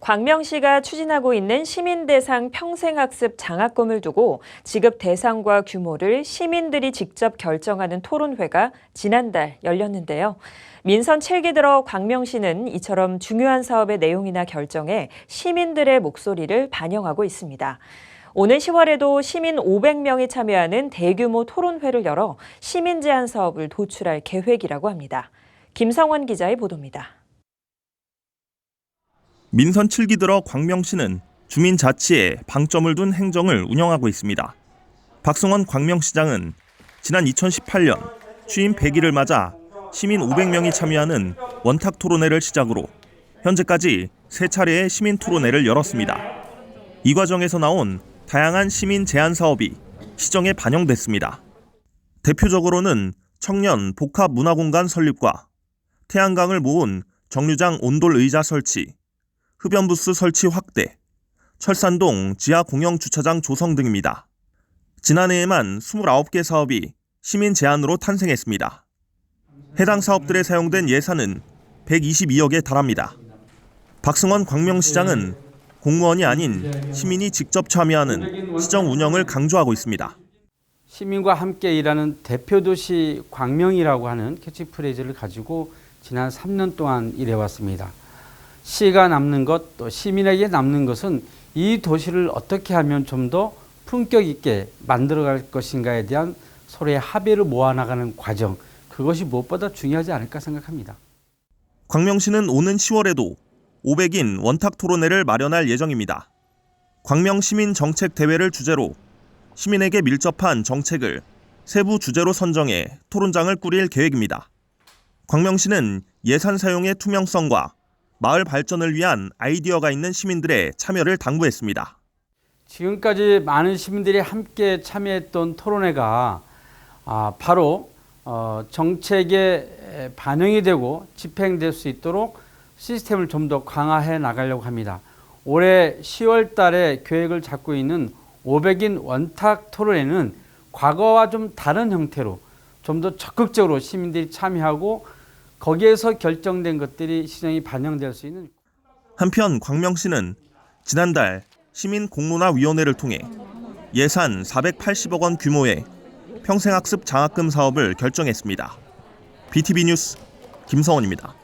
광명시가 추진하고 있는 시민 대상 평생학습 장학금을 두고 지급 대상과 규모를 시민들이 직접 결정하는 토론회가 지난달 열렸는데요. 민선 7기 들어 광명시는 이처럼 중요한 사업의 내용이나 결정에 시민들의 목소리를 반영하고 있습니다. 오는 10월에도 시민 500명이 참여하는 대규모 토론회를 열어 시민 제안 사업을 도출할 계획이라고 합니다. 김성원 기자의 보도입니다. 민선 7기 들어 광명시는 주민 자치에 방점을 둔 행정을 운영하고 있습니다. 박승원 광명시장은 지난 2018년 취임 100일을 맞아 시민 500명이 참여하는 원탁 토론회를 시작으로 현재까지 세 차례의 시민 토론회를 열었습니다. 이 과정에서 나온 다양한 시민 제안 사업이 시정에 반영됐습니다. 대표적으로는 청년 복합 문화공간 설립과 태양광을 모은 정류장 온돌 의자 설치, 흡연부스 설치 확대, 철산동 지하 공영 주차장 조성 등입니다. 지난해에만 29개 사업이 시민 제안으로 탄생했습니다. 해당 사업들에 사용된 예산은 122억에 달합니다. 박승원 광명시장은 공무원이 아닌 시민이 직접 참여하는 시정 운영을 강조하고 있습니다. 시민과 함께 일하는 대표도시 광명이라고 하는 캐치프레이즈를 가지고 지난 3년 동안 일해왔습니다. 시가 남는 것, 또 시민에게 남는 것은 이 도시를 어떻게 하면 좀 더 품격 있게 만들어갈 것인가에 대한 서로의 합의를 모아나가는 과정, 그것이 무엇보다 중요하지 않을까 생각합니다. 광명시는 오는 10월에도 500인 원탁 토론회를 마련할 예정입니다. 광명 시민 정책 대회를 주제로 시민에게 밀접한 정책을 세부 주제로 선정해 토론장을 꾸릴 계획입니다. 광명시는 예산 사용의 투명성과 마을 발전을 위한 아이디어가 있는 시민들의 참여를 당부했습니다. 지금까지 많은 시민들이 함께 참여했던 토론회가 아, 바로 어, 정책에 반영이 되고 집행될 수 있도록 시스템을 좀 더 강화해 나가려고 합니다. 올해 10월 달에 계획을 잡고 있는 500인 원탁 토론회는 과거와 좀 다른 형태로 좀 더 적극적으로 시민들이 참여하고 거기에서 결정된 것들이 시정이 반영될 수 있는 한편 광명시는 지난달 시민 공론화 위원회를 통해 예산 480억 원 규모의 평생학습 장학금 사업을 결정했습니다. BTV 뉴스 김성원입니다.